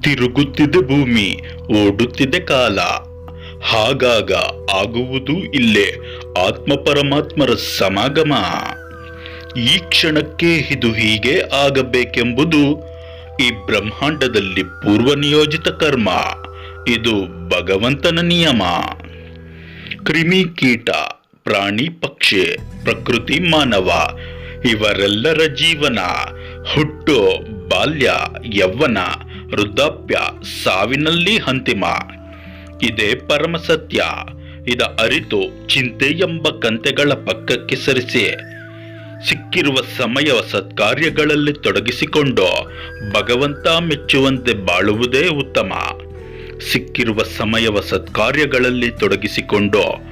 ತಿರುಗುತ್ತಿದೆ ಭೂಮಿ, ಓಡುತ್ತಿದೆ ಕಾಲ. ಹಾಗಾಗ ಆಗುವುದು ಇಲ್ಲೇ ಆತ್ಮ ಪರಮಾತ್ಮರ ಸಮಾಗಮ. ಈ ಕ್ಷಣಕ್ಕೆ ಇದು ಹೀಗೆ ಆಗಬೇಕೆಂಬುದು ಈ ಬ್ರಹ್ಮಾಂಡದಲ್ಲಿ ಪೂರ್ವ ನಿಯೋಜಿತ ಕರ್ಮ. ಇದು ಭಗವಂತನ ನಿಯಮ. ಕ್ರಿಮಿ ಕೀಟ ಪ್ರಾಣಿ ಪಕ್ಷಿ, ಪ್ರಕೃತಿ ಮಾನವ, ಇವರೆಲ್ಲರ ಜೀವನ, ಹುಟ್ಟು, ಬಾಲ್ಯ, ಯೌವನ, ವೃದ್ಧಾಪ್ಯ, ಸಾವಿನಲ್ಲಿ ಅಂತಿಮ. ಇದೇ ಪರಮ ಸತ್ಯ. ಇದ ಅರಿತು ಚಿಂತೆ ಎಂಬ ಕಂತೆಗಳ ಪಕ್ಕಕ್ಕೆ ಸರಿಸಿ. ಸಿಕ್ಕಿರುವ ಸಮಯ ಸತ್ಕಾರ್ಯಗಳಲ್ಲಿ ತೊಡಗಿಸಿಕೊಂಡು ಭಗವಂತ ಮೆಚ್ಚುವಂತೆ ಬಾಳುವುದೇ ಉತ್ತಮ. ಸಿಕ್ಕಿರುವ ಸಮಯವ ಸತ್ಕಾರ್ಯಗಳಲ್ಲಿ ತೊಡಗಿಸಿಕೊಂಡು